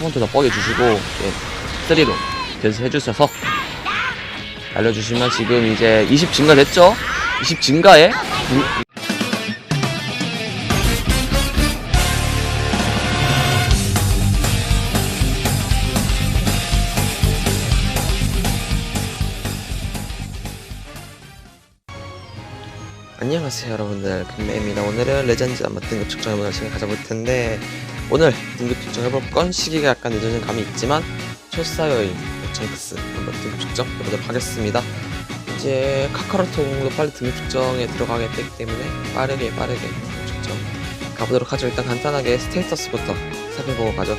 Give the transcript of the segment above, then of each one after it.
카운터 더 뻐겨주시고 예, 3로 변신해주셔서 알려주시면 지금 이제 20 증가됐죠? 20 증가에? 안녕하세요 여러분들. 금매입니다. 오늘은 레전드 아마 등급 측정해보는 시간 가져볼 텐데 오늘 등급 측정해볼 건? 시기가 약간 늦어진 감이 있지만 철사여인 정크스 한번 등급 측정 해보도록 하겠습니다. 이제 카카로톡도 빨리 등급 측정에 들어가게 되기 때문에 빠르게 빠르게 등급 측정 가보도록 하죠. 일단 간단하게 스테이터스부터 살펴보고 가죠.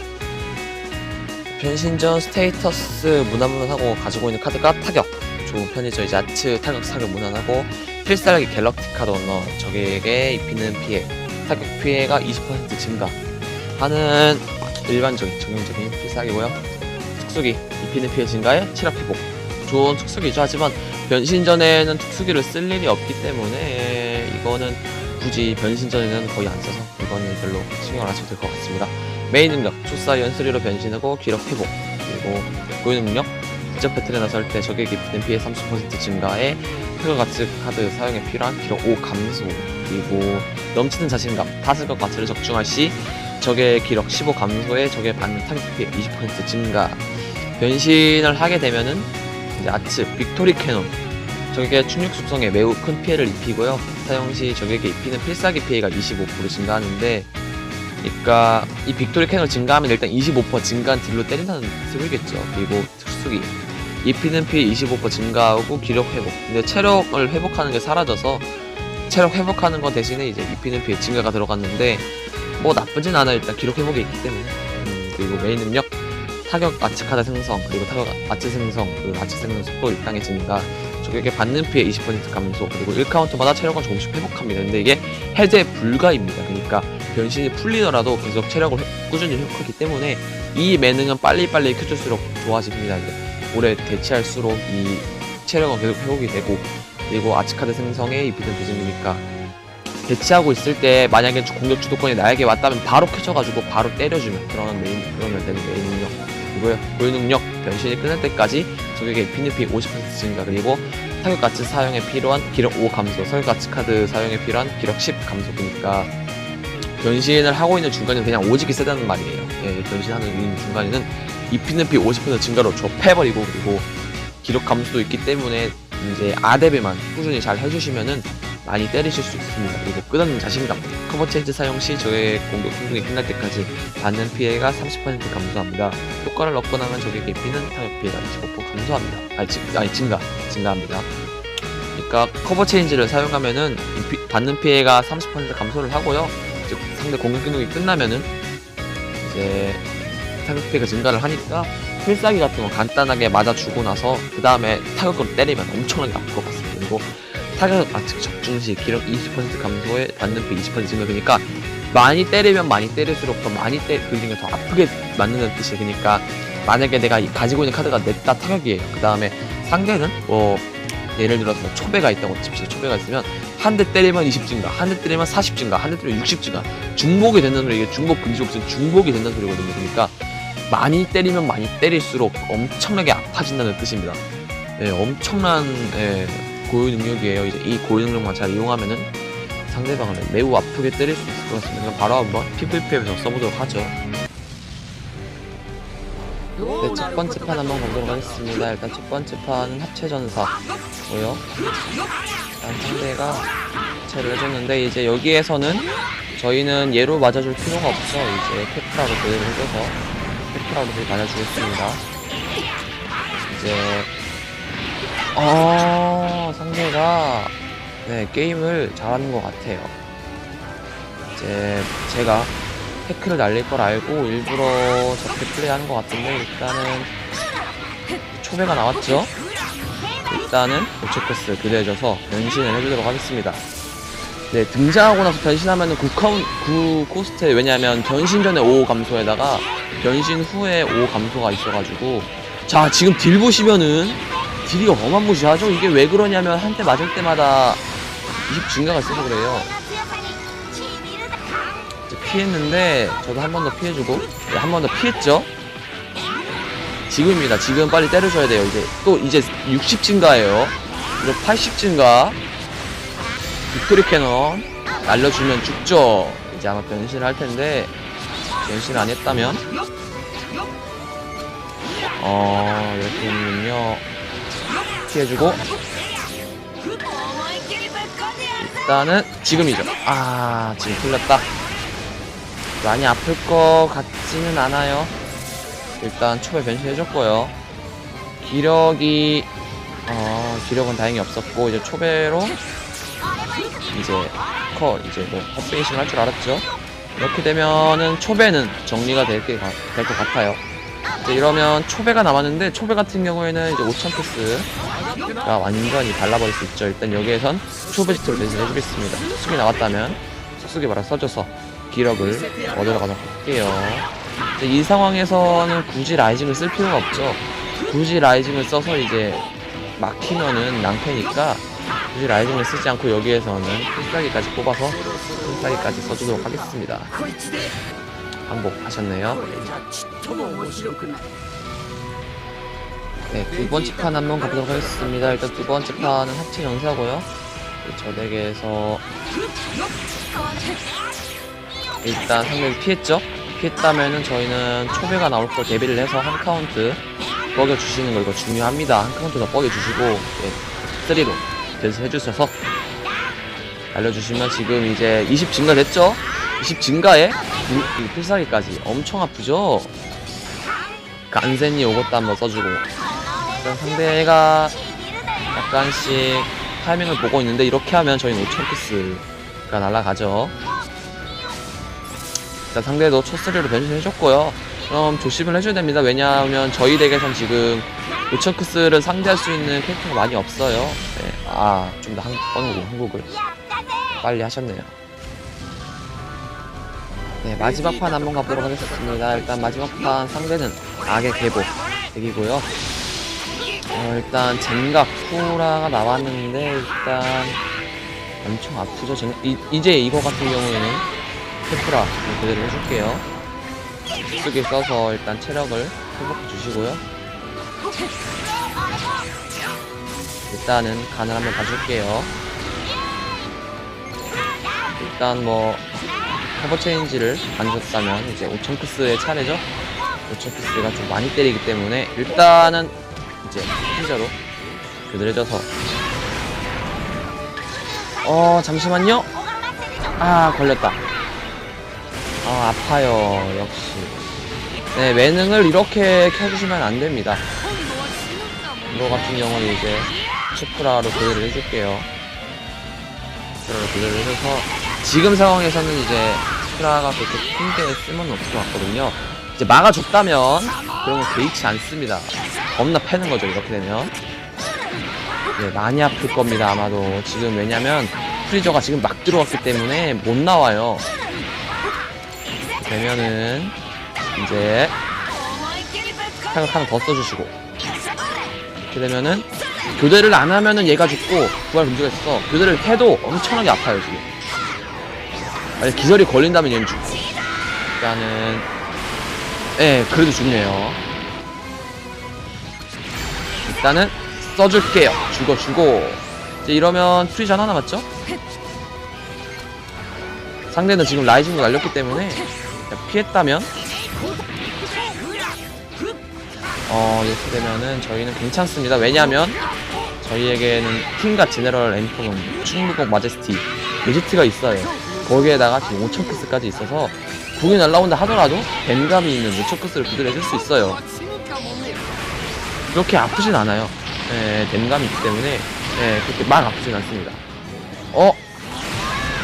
변신 전 스테이터스 무난무난하고 가지고 있는 카드가 타격. 좋은 편이죠. 이제 아츠 타격 사격 무난하고 필살기 갤럭틱 카드 오너. 적에게 입히는 피해. 타격 피해가 20% 증가 하는 일반적인 정형적인 필살기고요. 특수기 입히는 피해 증가에 체력 회복. 좋은 특수기죠. 하지만 변신 전에는 특수기를 쓸 일이 없기 때문에 이거는 굳이 변신 전에는 거의 안 써서 이거는 별로 신경 안 하셔도 될 것 같습니다. 메인 능력 초사 연수리로 변신하고 기력 회복 그리고 고유 능력 직접 배틀에 나설 때 적에게 입히는 피해 30% 증가에 타격 가치 카드 사용에 필요한 기록 5 감소 그리고 넘치는 자신감 타슬과 가치를 적중할 시 적의 기록 15 감소에 적의 받는 타격 피해 20% 증가. 변신을 하게 되면은 이제 아츠 빅토리 캐논. 적에게 충격 숙성에 매우 큰 피해를 입히고요. 사용 시 적에게 입히는 필살기 피해가 25% 증가하는데 그러니까 이 빅토리 캐논 증가하면 일단 25% 증가한 딜로 때린다는 소리겠죠. 그리고 특수기. 입히는 피해 25% 증가하고 기력 회복. 근데 체력을 회복하는 게 사라져서 체력 회복하는 거 대신에 이제 입히는 피해 증가가 들어갔는데 뭐 나쁘진 않아 일단 기록 회복이 있기 때문에. 음, 그리고 메인 능력 타격 아치 카드 생성 그리고 타격 아치 생성 그리고 아치 생성 속도 일당의 증가 적에게 받는 피해 20% 감소 그리고 1카운트마다 체력은 조금씩 회복합니다. 근데 이게 해제 불가입니다. 그러니까 변신이 풀리더라도 계속 체력을 회- 꾸준히 회복하기 때문에 이 매능은 빨리빨리 켜줄수록 좋아집니다. 이제. 오래 대치할수록 이 체력은 계속 회복이 되고 그리고 아치카드 생성에 입히는 도전이니까 대치하고 있을 때 만약에 주- 공격 주도권이 나에게 왔다면 바로 켜져가지고 바로 때려주면 그러면 메인 그러면 되는 메인 능력 이고요 고유 능력 변신이 끝날 때까지 적에게 입히는 피50% 증가 그리고 타격 가치 사용에 필요한 기력 5 감소 사격 가치 카드 사용에 필요한 기력 10 감소니까 변신을 하고 있는 중간에 그냥 오지게 세다는 말이에요. 예, 변신하는 이 중간에는 입히는 피50% 증가로 좁혀버리고 그리고 기록 감소도 있기 때문에 이제 아데베만 꾸준히 잘 해주시면은 많이 때리실 수 있습니다. 그리고 끝없는 자신감. 커버 체인지 사용 시 적의 공격 행동이 끝날 때까지 받는 피해가 30% 감소합니다. 효과를 얻고 나면 적에게 입히는 타격 피해가 25% 감소합니다. 아니, 증, 아니 증가, 증가합니다. 그러니까 커버 체인지를 사용하면은 피- 받는 피해가 30% 감소를 하고요. 즉 상대 공격 행동이 끝나면은 이제 타격 피해가 증가를 하니까 필살기 같은 거 간단하게 맞아주고 나서 그 다음에 타격으로 때리면 엄청나게 아플 것 같습니다. 그리고 타격 아측 적중 시 기력 20% 감소에 피20% 증가 그러니까 많이 때리면 많이 때릴수록 더 많이 때 그러니까 더 아프게 맞는다는 뜻이에요. 그러니까 만약에 내가 이- 가지고 있는 카드가 냈다 타격이에요. 그 다음에 상대는 뭐 예를 들어서 뭐 초배가 있다고 칩시다. 초배가 있으면 한 대 때리면 20 증가, 한 대 때리면 40 증가, 한 대 때리면 60 증가. 중복이 된다는 소리 이게 중복 옵션 중복이 된다는 소리거든요. 그러니까 많이 때리면 많이 때릴수록 엄청나게 아파진다는 뜻입니다. 예, 엄청난 예, 고유 능력이에요. 이제 이 고유 능력만 잘 이용하면은 상대방을 매우 아프게 때릴 수 있을 것 같습니다. 바로 한번 PVP에서 써보도록 하죠. 네, 첫 번째 판 한번 가도록 하겠습니다. 일단 첫 번째 판은 합체전사고요. 일단 상대가 합체를 해줬는데 이제 여기에서는 저희는 얘로 맞아줄 필요가 없어. 이제 캡프라로 그대로 해줘서 그대로 맞아주겠습니다. 이제 어 상대가 네 게임을 잘하는 것 같아요. 이제 제가 태클을 날릴 걸 알고 일부러 저렇게 플레이하는 것 같은데 일단은 초배가 나왔죠. 일단은 오체크스 그대해줘서 변신을 해주도록 하겠습니다. 네 등장하고 나서 변신하면은 9카운 9 코스트에 왜냐하면 변신 전에 5 감소에다가 변신 후에 5 감소가 있어가지고 자 지금 딜 보시면은 딜이 어마무시하죠 이게 왜 그러냐면 한 대 맞을 때마다 20 증가가 있어서 그래요 피했는데 저도 한 번 더 피해주고 네, 한번 더 피했죠 지금입니다. 지금 빨리 때려줘야 돼요. 이제 또 이제 60 증가예요. 이제 80 증가. 빅토리 캐논 날려주면 죽죠. 이제 아마 변신을 할 텐데 변신 안 했다면 어 이렇게 되면요 피해주고 일단은 지금이죠. 아 지금 풀렸다. 많이 아플 것 같지는 않아요. 일단 초에 변신해줬고요. 기력이 어 기력은 다행히 없었고 이제 초배로 이제 커 이제 뭐 헛베이싱 할줄 알았죠. 이렇게 되면은 초배는 정리가 될게될것 같아요. 이제 이러면 초배가 남았는데 초배 같은 경우에는 이제 5천 패스 가 완전히 발라버릴 수 있죠. 일단 여기에선 초베지트로 변신해주겠습니다. 숙이 나왔다면 숙이 바로 써줘서 기력을 얻으러 가도록 할게요. 이 상황에서는 굳이 라이징을 쓸 필요가 없죠. 굳이 라이징을 써서 이제 막히면은 낭패니까 굳이 라이징을 쓰지 않고 여기에서는 필살기까지 뽑아서 필살기까지 써주도록 하겠습니다. 반복하셨네요. 네, 두 번째 판 한번 가보도록 하겠습니다. 일단 두 번째 판은 합체 연사고요. 저 덱에서 일단 상대를 피했죠? 피했다면은 저희는 초배가 나올 걸 대비를 해서 한 카운트 뻐겨 주시는 거 이거 중요합니다. 한 카운트 더 뻐겨 주시고 네, 3로 변수 해주셔서 알려주시면 지금 이제 20 증가됐죠? 20 증가에 필살기까지 엄청 아프죠? 간센이 요것도 한번 써주고 일단 상대가 약간씩 타이밍을 보고 있는데 이렇게 하면 저희는 5천 피스가 날아가죠. 일단 상대도 초스리로 변신 해줬고요. 그럼 조심을 해줘야 됩니다. 왜냐하면 저희 덱에선 지금 5천 크스를 상대할 수 있는 캐릭터가 많이 없어요. 네. 아, 좀 더 한국을, 한국을 빨리 하셨네요. 네, 마지막 판 한번 가보도록 하겠습니다. 일단 마지막 판 상대는 악의 계보 덱이고요. 어, 일단 젠각 쿠라가 나왔는데 일단 엄청 아프죠. 젠, 이, 이제 이거 같은 경우에는 테프라 그대로 해줄게요. 쓰게 써서 일단 체력을 회복해 주시고요. 일단은 간을 한번 봐줄게요. 일단 뭐 커버 체인지를 안 줬다면 이제 5천 크스의 차례죠. 5천 크스가 좀 많이 때리기 때문에 일단은 이제 흰자로 교들해져서 어 잠시만요. 아 걸렸다. 아 아파요. 역시. 네 매능을 이렇게 켜주시면 안 됩니다. 이거 같은 경우는 이제 슈프라로 교대를 해줄게요. 슈프라로 교대를 해줘서 지금 상황에서는 이제 슈프라가 그렇게 큰데 쓸모는 없을 것 같거든요 이제 막아줬다면 그러면 개의치 않습니다. 겁나 패는 거죠 이렇게 되면. 네, 많이 아플 겁니다 아마도. 지금 왜냐면 프리저가 지금 막 들어왔기 때문에 못 나와요. 되면은 이제 타격 하나 더 써주시고. 이렇게 되면은 교대를 안 하면은 얘가 죽고 부활 금지가 있어서 교대를 해도 엄청나게 아파요 지금. 만약 기절이 걸린다면 얘는 죽고. 일단은 예 그래도 죽네요 일단은 써줄게요. 죽어 죽어. 이제 이러면 프리전 하나 남았죠? 상대는 지금 라이징도 날렸기 때문에 피했다면 어 이렇게 되면은 저희는 괜찮습니다. 왜냐하면 저희에게는 킹과 제네럴 엠포는 충무공 마제스티 메지트가 있어요. 거기에다가 지금 5천 크스까지 있어서 궁이 날라온다 하더라도 뱀감이 있는 5천 크스를 부들해줄 수 있어요. 그렇게 아프진 않아요. 예, 댐감이 있기 때문에 예, 그렇게 막 아프진 않습니다. 어?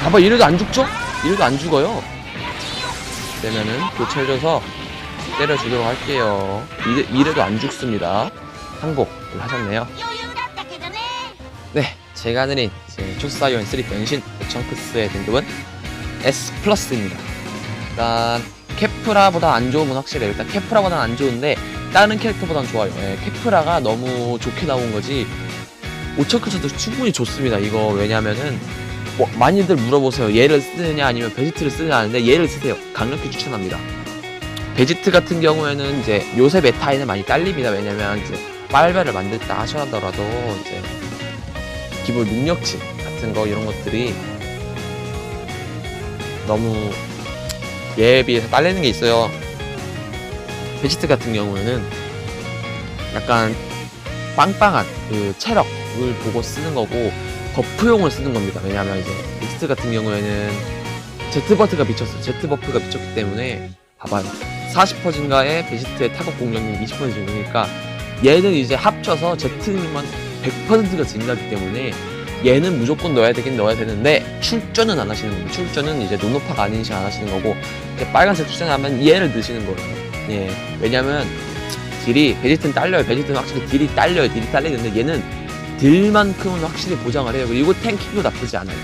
봐봐 이래도 안 죽죠? 이래도 안 죽어요. 되면은 교체해줘서 때려주도록 할게요. 이래, 이래도 안 죽습니다. 항복을 하셨네요. 네, 제가 드린 이제 초사이온 3 변신 오천크스의 등급은 S 플러스입니다. 일단 케프라보다 안 좋은 건 확실해요. 일단 케프라보다 안 좋은데 다른 캐릭터보단 좋아요. 예, 케프라가 너무 좋게 나온 거지. 오천크스도 충분히 좋습니다. 이거 왜냐면은 뭐 많이들 물어보세요. 얘를 쓰느냐 아니면 베지트를 쓰느냐 하는데 얘를 쓰세요. 강력히 추천합니다. 베지트 같은 경우에는 이제 요새 메타에는 많이 딸립니다. 왜냐면 이제 빨배를 만들다 하셔더라도 이제 기본 능력치 같은 거 이런 것들이 너무 얘에 비해서 딸리는 게 있어요. 베지트 같은 경우에는 약간 빵빵한 그 체력을 보고 쓰는 거고 버프용을 쓰는 겁니다. 왜냐하면 이제 베지트 같은 경우에는 제트버트가 미쳤어요. 제트 버프가 미쳤기 때문에 봐봐요. 40% 증가에 베지트의 타격 공격력 20% 증가니까 얘는 이제 합쳐서 제트님은 100%가 증가하기 때문에 얘는 무조건 넣어야 되긴 넣어야 되는데 출전은 안 하시는 거고 출전은 이제 노노파가 아닌 이상 안 하시는 거고 빨간색 출전하면 얘를 넣으시는 거예요. 예. 왜냐면 딜이 베지트는 딸려요. 베지트는 확실히 딜이 딸려요. 딜이 딸리는데 얘는 딜만큼은 확실히 보장을 해요. 그리고 탱킹도 나쁘지 않아요.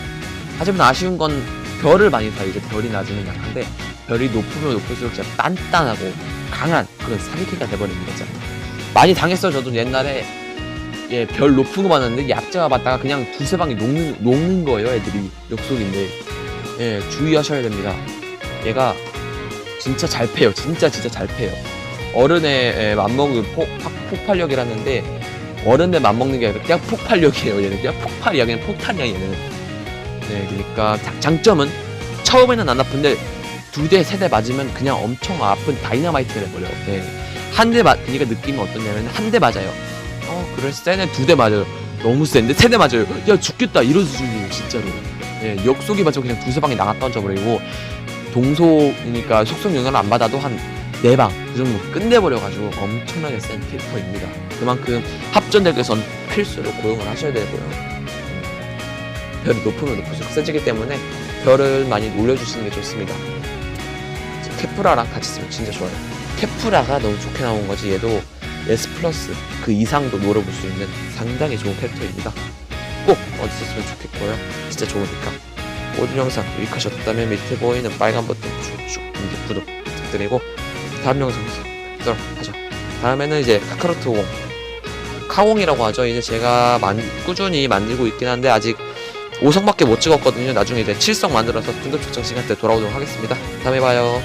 하지만 아쉬운 건 별을 많이 타요. 이제 별이 낮으면 약한데 별이 높으면 높을수록 진짜 단단하고 강한 그런 사기캐가 돼버리는 거죠. 많이 당했어요. 저도 옛날에 예, 별 높은 거 봤는데 약자가 봤다가 그냥 두세 방에 녹는, 녹는 거예요. 애들이 역속인데 예, 주의하셔야 됩니다. 얘가 진짜 잘 패요. 진짜 진짜 잘 패요. 어른의 예, 맘먹는 폭, 폭- 폭발력이라는데 어른의 맘먹는 게 아니라 그냥 폭발력이에요. 얘는 그냥 폭발이야. 그냥 폭탄이야 얘는. 네, 그러니까 자- 장점은 처음에는 안 아픈데 두 대, 세 대 맞으면 그냥 엄청 아픈 다이너마이트가 돼버려요. 네. 한 대 맞, 그러니까 느낌이 어떠냐면 한 대 맞아요. 어, 그럴 세네 두 대 맞아요. 너무 센데 세 대 맞아요. 야 죽겠다 이런 수준이에요 진짜로. 예, 역속이 맞으면 그냥 두세 방에 나가 던져버리고 동속이니까 속성 영향을 안 받아도 한 네 방 그 정도 끝내버려가지고 엄청나게 센 캐릭터입니다. 그만큼 합전덱에선 필수로 고용을 하셔야 되고요. 별이 높으면 높을수록 세지기 때문에 별을 많이 올려주시는 게 좋습니다. 케프라랑 같이 쓰면 진짜 좋아요. 케프라가 너무 좋게 나온 거지 얘도 S 플러스 그 이상도 노려볼 수 있는 상당히 좋은 캐릭터입니다. 꼭 쓰면 좋겠고요. 진짜 좋으니까. 오늘 영상 유익하셨다면 밑에 보이는 빨간 버튼 쭉쭉 누르 구독 부탁드리고 다음 영상에서 뵙도록 하죠. 다음에는 이제 카카로트 50 카공이라고 하죠. 이제 제가 만, 꾸준히 만들고 있긴 한데 아직 5성밖에 못 찍었거든요. 나중에 이제 7성 만들어서 등급 측정 시간 때 돌아오도록 하겠습니다. 다음에 봐요.